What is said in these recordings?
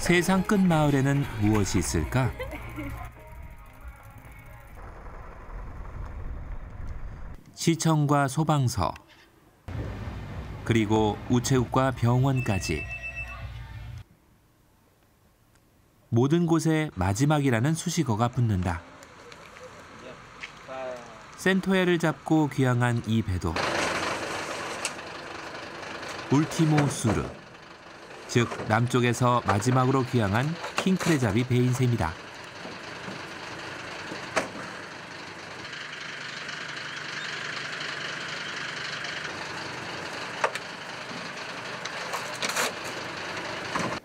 세상 끝 마을에는 무엇이 있을까? 시청과 소방서 그리고 우체국과 병원까지 모든 곳에 마지막이라는 수식어가 붙는다. 센토야를 잡고 귀향한 이 배도 울티모 수르 즉 남쪽에서 마지막으로 귀향한 킹크레잡이 배인 셈이다.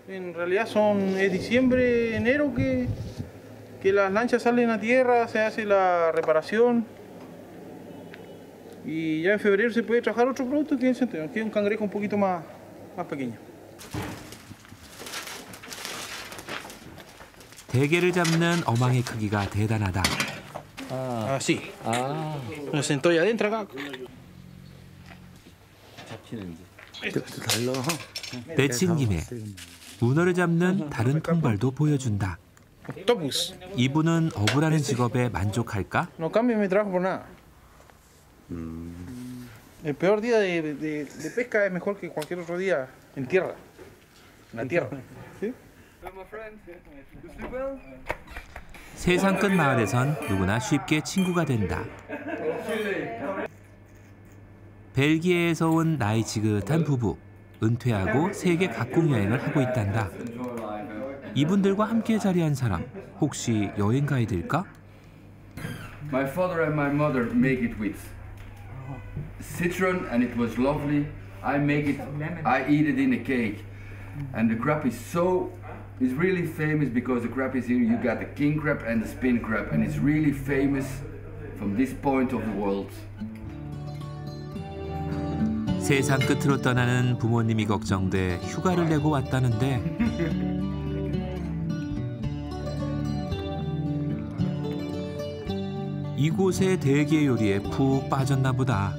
En realidad son es diciembre, enero que, que las lanchas salen a tierra, se hace la reparación y ya en febrero se puede trabajar otro producto que es, que es un cangrejo un poquito más, más pequeño. 대게를 잡는 어망의 크기가 대단하다. 아, Lo centolla adentro acá. 잡히는지. 또 달라. 내친 김에 문어를 잡는 다른 통발도 보여준다. 이분은 어부라는 직업에 만족할까? No cambio mi trabajo por nada. El peor día de, de- de pesca es mejor que cualquier otro día en tierra. En la tierra. ¿Sí? 세상 끝 마을에선 누구나 쉽게 친구가 된다. 벨기에에서 온 나이 지긋한 부부. 은퇴하고 세계 각국 여행을 하고 있단다. 이분들과 함께 자리한 사람 혹시 여행 가이드일까? My father and my mother make it with citron and it was lovely. I make it, I eat it in a cake. And the crab is so, is really famous because the crab is here. You got the king crab and the spin crab and it's really famous from this point of the world. 세상 끝으로 떠나는 부모님이 걱정돼 휴가를 내고 왔다는데 이곳의 대게 요리에 푹 빠졌나 보다.